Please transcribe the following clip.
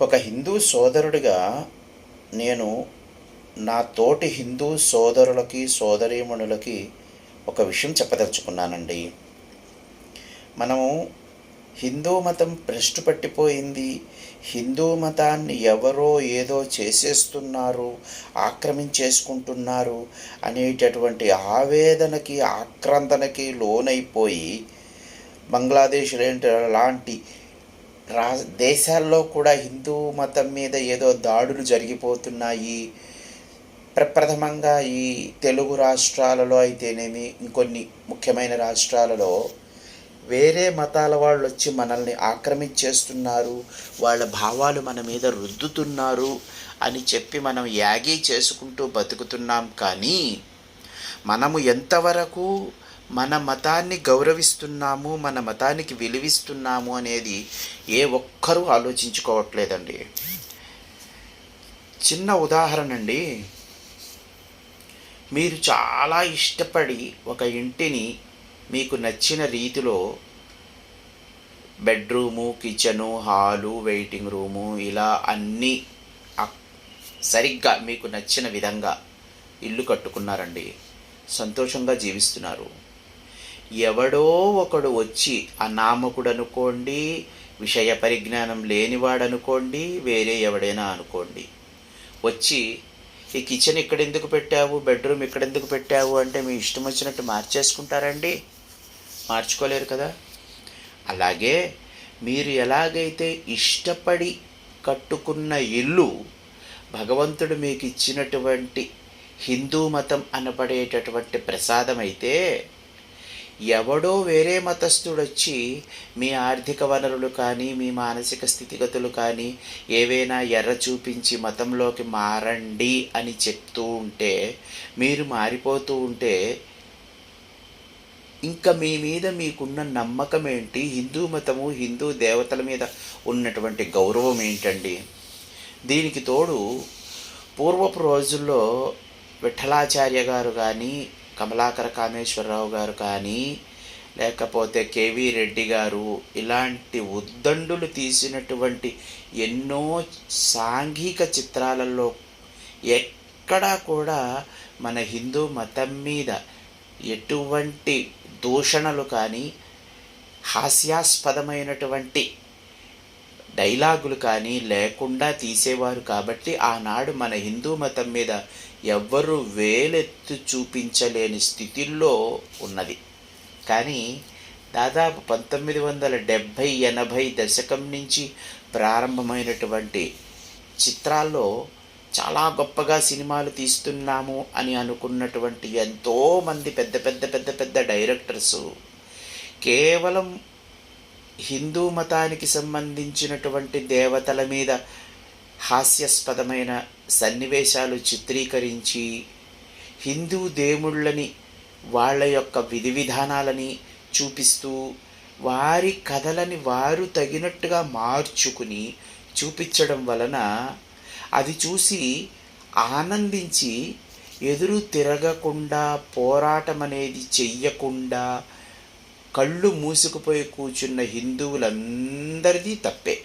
ఒక హిందూ సోదరుడిగా నేను నా తోటి హిందూ సోదరులకి సోదరీమణులకి ఒక విషయం చెప్పదలుచుకున్నానండి. మనము హిందూ మతం భ్రష్టు పట్టిపోయింది. హిందూ మతాన్ని ఎవరో ఏదో చేసేస్తున్నారు ఆక్రమించేసుకుంటున్నారు అనేటటువంటి ఆవేదనకి ఆక్రందనకి లోనైపోయి బంగ్లాదేశ్ లాంటి రా దేశాల్లో కూడా హిందూ మతం మీద ఏదో దాడులు జరిగిపోతున్నాయి. ప్రప్రథమంగా ఈ తెలుగు రాష్ట్రాలలో అయితేనేమి ఇంకొన్ని ముఖ్యమైన రాష్ట్రాలలో వేరే మతాల వాళ్ళు వచ్చి మనల్ని ఆక్రమించేస్తున్నారు. వాళ్ళ భావాలు మన మీద రుద్దుతున్నారు అని చెప్పి మనం యాగీ చేసుకుంటూ బతుకుతున్నాం కానీ మనము ఎంతవరకు మన మతాన్ని గౌరవిస్తున్నాము మన మతానికి విలువిస్తున్నాము అనేది ఏ ఒక్కరూ ఆలోచించుకోవట్లేదండి. చిన్న ఉదాహరణ అండి. మీరు చాలా ఇష్టపడి ఒక ఇంటిని మీకు నచ్చిన రీతిలో bedroom kitchen hall waiting room ఇలా అన్నీ సరిగ్గా మీకు నచ్చిన విధంగా ఇల్లు కట్టుకున్నారండి. సంతోషంగా జీవిస్తున్నారు. ఎవడో ఒకడు వచ్చి అనామకుడు అనుకోండి విషయ పరిజ్ఞానం లేనివాడు అనుకోండి వేరే ఎవడైనా అనుకోండి. వచ్చి ఈ కిచెన్ ఇక్కడ ఎందుకు పెట్టావు? బెడ్రూమ్ ఇక్కడ ఎందుకు పెట్టావు? అంటే మీ ఇష్టం వచ్చినట్టు మార్చేసుకుంటారండి? మార్చుకోలేరు కదా? అలాగే మీరు ఎలాగైతే ఇష్టపడి కట్టుకున్న ఇల్లు భగవంతుడు మీకు ఇచ్చినటువంటి హిందూ మతం అనబడేటటువంటి ప్రసాదం అయితే ఎవడో వేరే మతస్థుడు వచ్చి మీ ఆర్థిక వనరులు కానీ మీ మానసిక స్థితిగతులు కానీ ఏవైనా ఎర్ర చూపించి మతంలోకి మారండి అని చెప్తూ ఉంటే మీరు మారిపోతూ ఉంటే ఇంకా మీ మీద మీకున్న నమ్మకం ఏంటి హిందూ మతము హిందూ దేవతల మీద ఉన్నటువంటి గౌరవం ఏంటండి? దీనికి తోడు పూర్వపు రోజుల్లో విఠలాచార్య గారు కానీ కమలాకర కామేశ్వరరావు గారు కానీ లేకపోతే కేవీ రెడ్డి గారు ఇలాంటి ఉద్దండులు తీసినటువంటి ఎన్నో సాంఘిక చిత్రాలలో ఎక్కడా కూడా మన హిందూ మతం మీద ఎటువంటి దూషణలు కానీ హాస్యాస్పదమైనటువంటి డైలాగులు కానీ లేకుండా తీసేవారు కాబట్టి ఆనాడు మన హిందూ మతం మీద ఎవ్వరు వేలెత్తు చూపించలేని స్థితిలో ఉన్నది. కానీ దాదాపు పంతొమ్మిది వందల డెబ్భై ఎనభై దశకం నుంచి ప్రారంభమైనటువంటి చిత్రాల్లో చాలా గొప్పగా సినిమాలు తీస్తున్నాము అని అనుకున్నటువంటి ఎంతోమంది పెద్ద పెద్ద పెద్ద పెద్ద డైరెక్టర్సు కేవలం హిందూ మతానికి సంబంధించినటువంటి దేవతల మీద హాస్యాస్పదమైన సన్నివేశాలు చిత్రీకరించి హిందూ దేవుళ్ళని వాళ్ళ యొక్క విధి విధానాలని చూపిస్తూ వారి కథలని వారు తగినట్టుగా మార్చుకుని చూపించడం వలన అది చూసి ఆనందించి ఎదురు తిరగకుండా పోరాటం అనేది చెయ్యకుండా కళ్ళు మూసుకుపోయి కూర్చున్న హిందువులందరిది తప్పే.